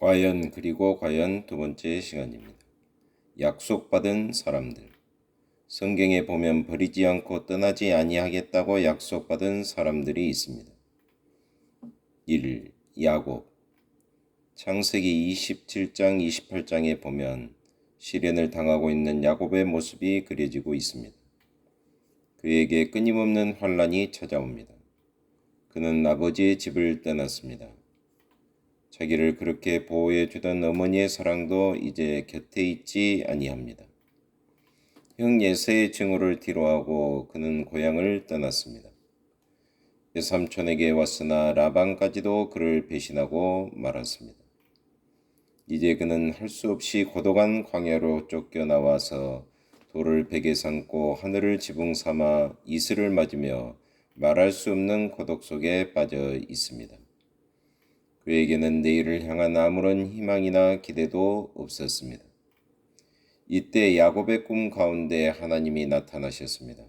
과연 그리고 과연 두 번째 시간입니다. 약속받은 사람들. 성경에 보면 버리지 않고 떠나지 아니하겠다고 약속받은 사람들이 있습니다. 1. 야곱. 창세기 27장 28장에 보면 시련을 당하고 있는 야곱의 모습이 그려지고 있습니다. 그에게 끊임없는 환란이 찾아옵니다. 그는 아버지의 집을 떠났습니다. 자기를 그렇게 보호해 주던 어머니의 사랑도 이제 곁에 있지 아니합니다. 형 예세의 증오를 뒤로하고 그는 고향을 떠났습니다. 외삼촌에게 왔으나 라반까지도 그를 배신하고 말았습니다. 이제 그는 할 수 없이 고독한 광야로 쫓겨 나와서 돌을 베개 삼고 하늘을 지붕 삼아 이슬을 맞으며 말할 수 없는 고독 속에 빠져 있습니다. 그에게는 내일을 향한 아무런 희망이나 기대도 없었습니다. 이때 야곱의 꿈 가운데 하나님이 나타나셨습니다.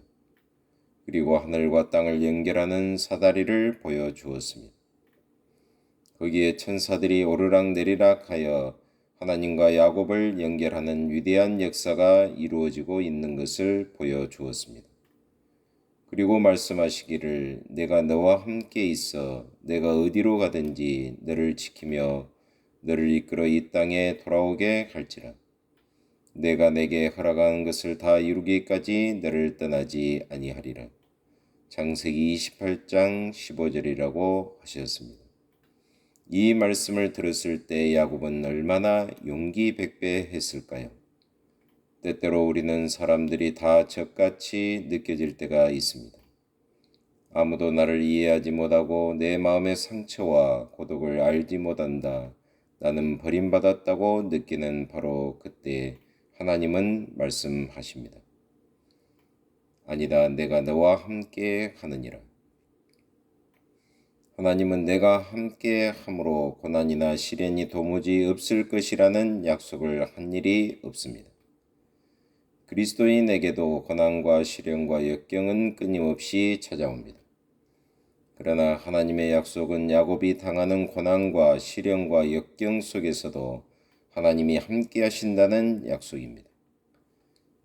그리고 하늘과 땅을 연결하는 사다리를 보여주었습니다. 거기에 천사들이 오르락 내리락 하여 하나님과 야곱을 연결하는 위대한 역사가 이루어지고 있는 것을 보여주었습니다. 그리고 말씀하시기를 내가 너와 함께 있어 내가 어디로 가든지 너를 지키며 너를 이끌어 이 땅에 돌아오게 할지라. 내가 내게 허락하는 것을 다 이루기까지 너를 떠나지 아니하리라. 장세기 28장 15절이라고 하셨습니다. 이 말씀을 들었을 때 야곱은 얼마나 용기 백배했을까요? 때때로 우리는 사람들이 다 적같이 느껴질 때가 있습니다. 아무도 나를 이해하지 못하고 내 마음의 상처와 고독을 알지 못한다. 나는 버림받았다고 느끼는 바로 그때 하나님은 말씀하십니다. 아니다. 내가 너와 함께 하느니라. 하나님은 내가 함께 함으로 고난이나 시련이 도무지 없을 것이라는 약속을 한 일이 없습니다. 그리스도인에게도 고난과 시련과 역경은 끊임없이 찾아옵니다. 그러나 하나님의 약속은 야곱이 당하는 고난과 시련과 역경 속에서도 하나님이 함께 하신다는 약속입니다.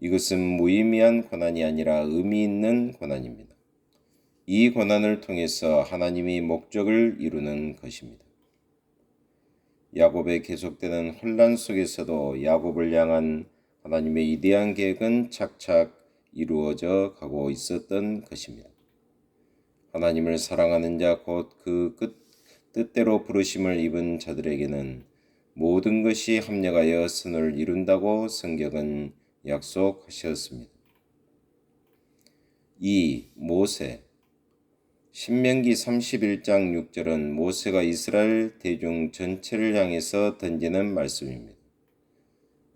이것은 무의미한 고난이 아니라 의미 있는 고난입니다. 이 고난을 통해서 하나님이 목적을 이루는 것입니다. 야곱의 계속되는 혼란 속에서도 야곱을 향한 하나님의 위대한 계획은 착착 이루어져 가고 있었던 것입니다. 하나님을 사랑하는 자 곧 그 뜻대로 부르심을 입은 자들에게는 모든 것이 합력하여 선을 이룬다고 성경은 약속하셨습니다. 2. 모세 신명기 31장 6절은 모세가 이스라엘 대중 전체를 향해서 던지는 말씀입니다.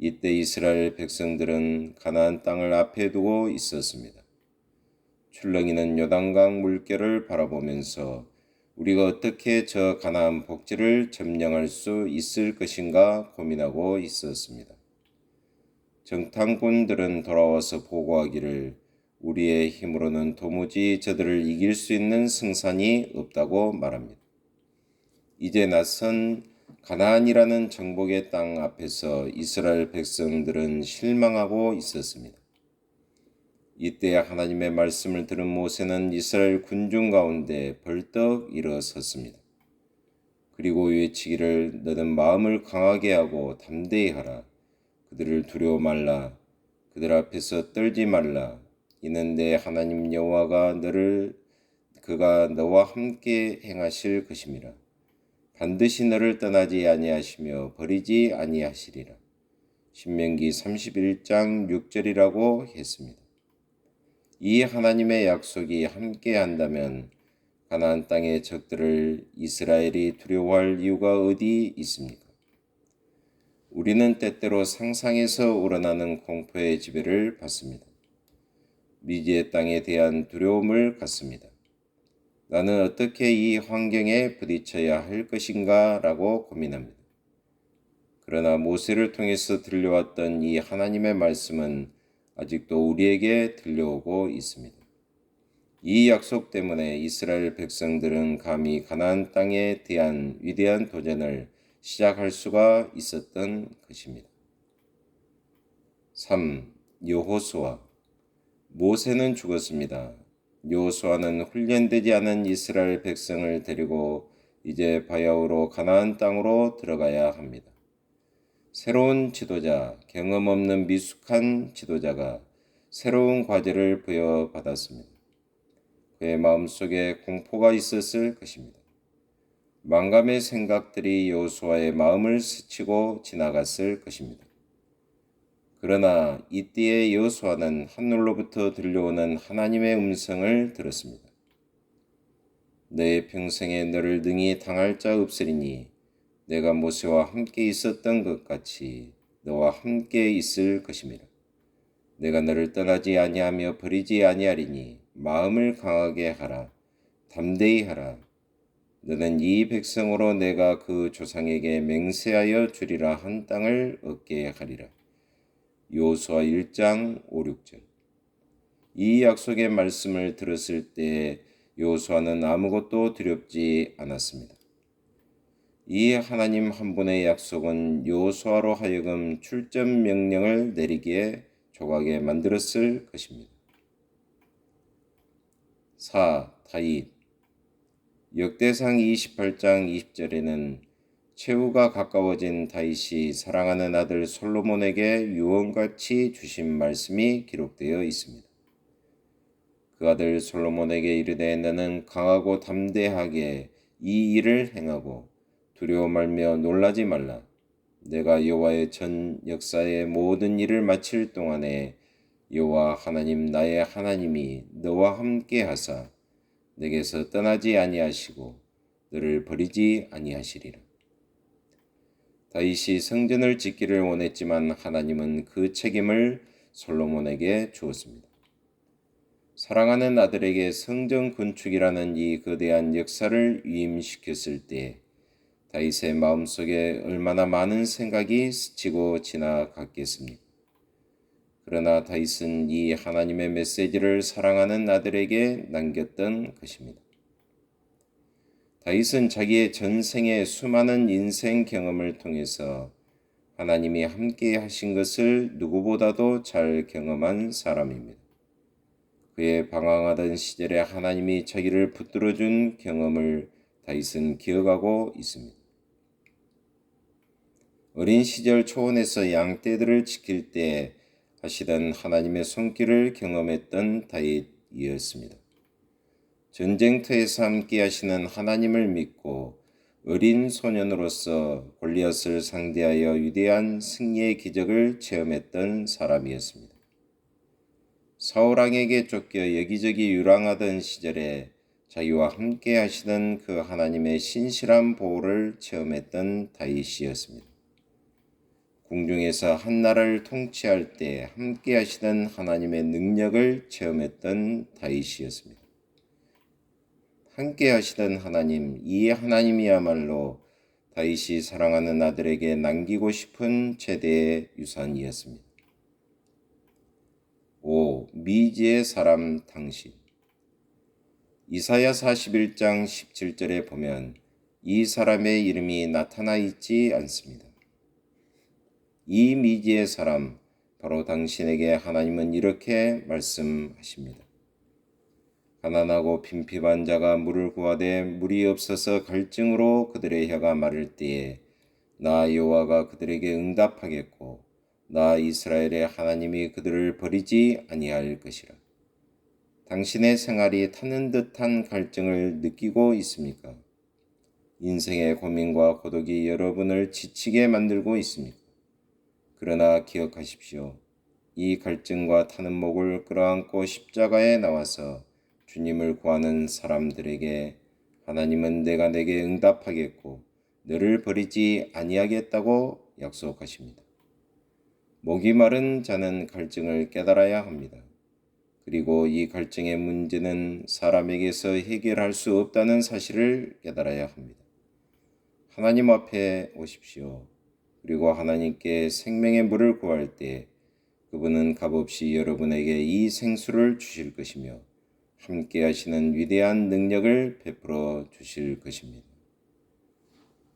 이때 이스라엘 백성들은 가나안 땅을 앞에 두고 있었습니다. 출렁이는 요단강 물결을 바라보면서 우리가 어떻게 저 가나안 복지를 점령할 수 있을 것인가 고민하고 있었습니다. 정탐꾼들은 돌아와서 보고하기를 우리의 힘으로는 도무지 저들을 이길 수 있는 승산이 없다고 말합니다. 이제 낯선 가나안이라는 정복의 땅 앞에서 이스라엘 백성들은 실망하고 있었습니다. 이때 하나님의 말씀을 들은 모세는 이스라엘 군중 가운데 벌떡 일어섰습니다. 그리고 외치기를 너는 마음을 강하게 하고 담대히 하라. 그들을 두려워 말라. 그들 앞에서 떨지 말라. 이는 내 하나님 여호와가 너를 그가 너와 함께 행하실 것임이라. 반드시 너를 떠나지 아니하시며 버리지 아니하시리라. 신명기 31장 6절이라고 했습니다. 이 하나님의 약속이 함께 한다면 가나안 땅의 적들을 이스라엘이 두려워할 이유가 어디 있습니까? 우리는 때때로 상상에서 우러나는 공포의 지배를 받습니다. 미지의 땅에 대한 두려움을 갖습니다. 나는 어떻게 이 환경에 부딪혀야 할 것인가 라고 고민합니다. 그러나 모세를 통해서 들려왔던 이 하나님의 말씀은 아직도 우리에게 들려오고 있습니다. 이 약속 때문에 이스라엘 백성들은 감히 가나안 땅에 대한 위대한 도전을 시작할 수가 있었던 것입니다. 3. 여호수아 모세는 죽었습니다. 여호수아는 훈련되지 않은 이스라엘 백성을 데리고 이제 바야흐로 가나안 땅으로 들어가야 합니다. 새로운 지도자, 경험 없는 미숙한 지도자가 새로운 과제를 부여받았습니다. 그의 마음속에 공포가 있었을 것입니다. 망감의 생각들이 여호수아의 마음을 스치고 지나갔을 것입니다. 그러나 이때에 여호수아는 하늘로부터 들려오는 하나님의 음성을 들었습니다. 내 평생에 너를 능히 당할 자 없으리니 내가 모세와 함께 있었던 것 같이 너와 함께 있을 것입니다. 내가 너를 떠나지 아니하며 버리지 아니하리니 마음을 강하게 하라 담대히 하라 너는 이 백성으로 내가 그 조상에게 맹세하여 주리라 한 땅을 얻게 하리라. 요수아 1장 5, 6절 이 약속의 말씀을 들었을 때 요수아는 아무것도 두렵지 않았습니다. 이 하나님 한 분의 약속은 요수아로 하여금 출전 명령을 내리기에 조각에 만들었을 것입니다. 4. 다윗 역대상 28장 20절에는 최후가 가까워진 다윗이 사랑하는 아들 솔로몬에게 유언같이 주신 말씀이 기록되어 있습니다. 그 아들 솔로몬에게 이르되 너는 강하고 담대하게 이 일을 행하고 두려워 말며 놀라지 말라. 내가 여호와의 전 역사의 모든 일을 마칠 동안에 여호와 하나님 나의 하나님이 너와 함께 하사 내게서 떠나지 아니하시고 너를 버리지 아니하시리라. 다윗이 성전을 짓기를 원했지만 하나님은 그 책임을 솔로몬에게 주었습니다. 사랑하는 아들에게 성전 건축이라는 이 거대한 역사를 위임시켰을 때 다윗의 마음속에 얼마나 많은 생각이 스치고 지나갔겠습니까? 그러나 다윗은 이 하나님의 메시지를 사랑하는 아들에게 남겼던 것입니다. 다윗은 자기의 전생의 수많은 인생 경험을 통해서 하나님이 함께 하신 것을 누구보다도 잘 경험한 사람입니다. 그의 방황하던 시절에 하나님이 자기를 붙들어 준 경험을 다윗은 기억하고 있습니다. 어린 시절 초원에서 양떼들을 지킬 때 하시던 하나님의 손길을 경험했던 다윗이었습니다. 전쟁터에서 함께 하시는 하나님을 믿고 어린 소년으로서 골리앗을 상대하여 위대한 승리의 기적을 체험했던 사람이었습니다. 사울왕에게 쫓겨 여기저기 유랑하던 시절에 자기와 함께 하시던 그 하나님의 신실한 보호를 체험했던 다윗이었습니다. 궁중에서 한 나라를 통치할 때 함께 하시던 하나님의 능력을 체험했던 다윗이었습니다. 함께 하시던 하나님, 이 하나님이야말로 다윗이 사랑하는 아들에게 남기고 싶은 최대의 유산이었습니다. 5. 미지의 사람 당신 이사야 41장 17절에 보면 이 사람의 이름이 나타나 있지 않습니다. 이 미지의 사람, 바로 당신에게 하나님은 이렇게 말씀하십니다. 가난하고 빈핍한 자가 물을 구하되 물이 없어서 갈증으로 그들의 혀가 마를 때에 나 여호와가 그들에게 응답하겠고 나 이스라엘의 하나님이 그들을 버리지 아니할 것이라. 당신의 생활이 타는 듯한 갈증을 느끼고 있습니까? 인생의 고민과 고독이 여러분을 지치게 만들고 있습니까? 그러나 기억하십시오. 이 갈증과 타는 목을 끌어안고 십자가에 나와서 주님을 구하는 사람들에게 하나님은 내가 내게 응답하겠고 너를 버리지 아니하겠다고 약속하십니다. 목이 마른 자는 갈증을 깨달아야 합니다. 그리고 이 갈증의 문제는 사람에게서 해결할 수 없다는 사실을 깨달아야 합니다. 하나님 앞에 오십시오. 그리고 하나님께 생명의 물을 구할 때 그분은 값없이 여러분에게 이 생수를 주실 것이며 함께 하시는 위대한 능력을 베풀어 주실 것입니다.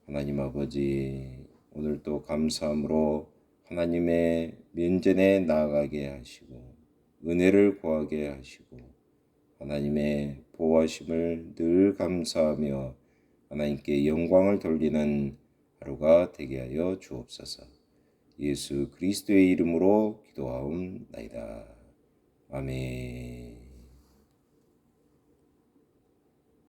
하나님 아버지 오늘 또 감사함으로 하나님의 면전에 나아가게 하시고 은혜를 구하게 하시고 하나님의 보호하심을 늘 감사하며 하나님께 영광을 돌리는 하루가 되게 하여 주옵소서. 예수 그리스도의 이름으로 기도하옵나이다. 아멘.